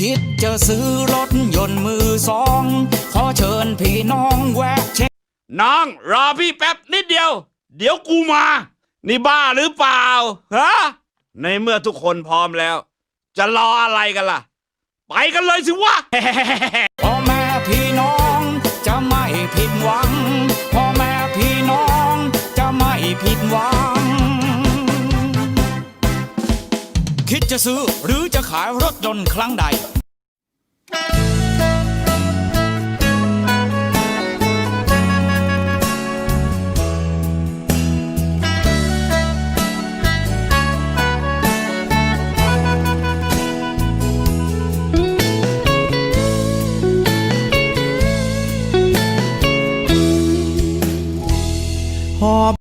คิดจะซื้อรถยนต์มือสอง ขอเชิญพี่น้องแวะเช็คน้องรอพี่แป๊บนิดเดียว เดี๋ยวกูมา นี่บ้าหรือเปล่าฮะในเมื่อทุกคนพร้อมแล้ว จะรออะไรกันล่ะ ไปกันเลยสิวะ พ่อแม่พี่น้องจะไม่ผิดหวังพ่อแม่พี่น้องจะไม่ผิดหวัง คิดจะซื้อหรือจะขายรถยนต์ครั้งใด หอบ